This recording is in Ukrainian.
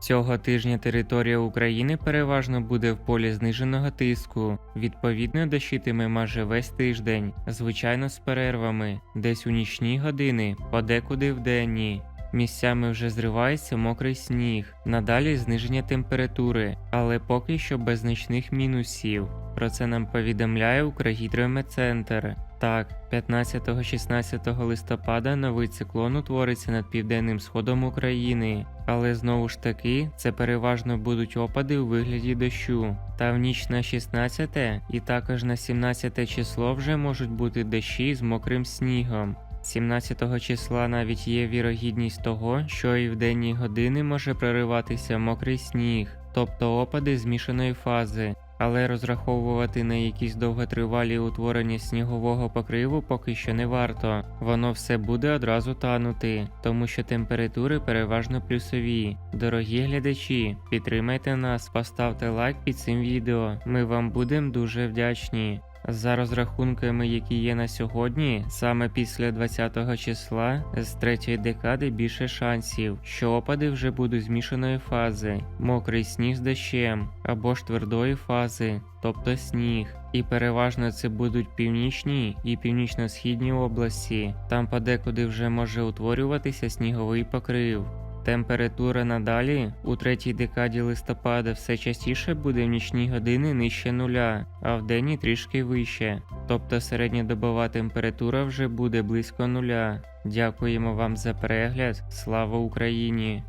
Цього тижня територія України переважно буде в полі зниженого тиску. Відповідно, дощитиме майже весь тиждень, звичайно з перервами, десь у нічні години, подекуди в денні. Місцями вже зривається мокрий сніг, надалі зниження температури, але поки що без значних мінусів. Про це нам повідомляє Укргідрометцентр. Так, 15-16 листопада новий циклон утвориться над південним сходом України, але знову ж таки це переважно будуть опади у вигляді дощу. Та в ніч на 16 і також на 17 число вже можуть бути дощі з мокрим снігом. 17 числа навіть є вірогідність того, що і в денні години може прориватися мокрий сніг, тобто опади змішаної фази. Але розраховувати на якісь довготривалі утворення снігового покриву поки що не варто. Воно все буде одразу танути, тому що температури переважно плюсові. Дорогі глядачі, підтримайте нас, поставте лайк під цим відео. Ми вам будемо дуже вдячні. За розрахунками, які є на сьогодні, саме після 20 числа з третьої декади більше шансів, що опади вже будуть змішаної фази, мокрий сніг з дощем або ж твердої фази, тобто сніг. І переважно це будуть північні і північно-східні області. Там подекуди вже може утворюватися сніговий покрив. Температура надалі у третій декаді листопада все частіше буде в нічні години нижче нуля, а в день трішки вище. Тобто середньодобова температура вже буде близько нуля. Дякуємо вам за перегляд. Слава Україні!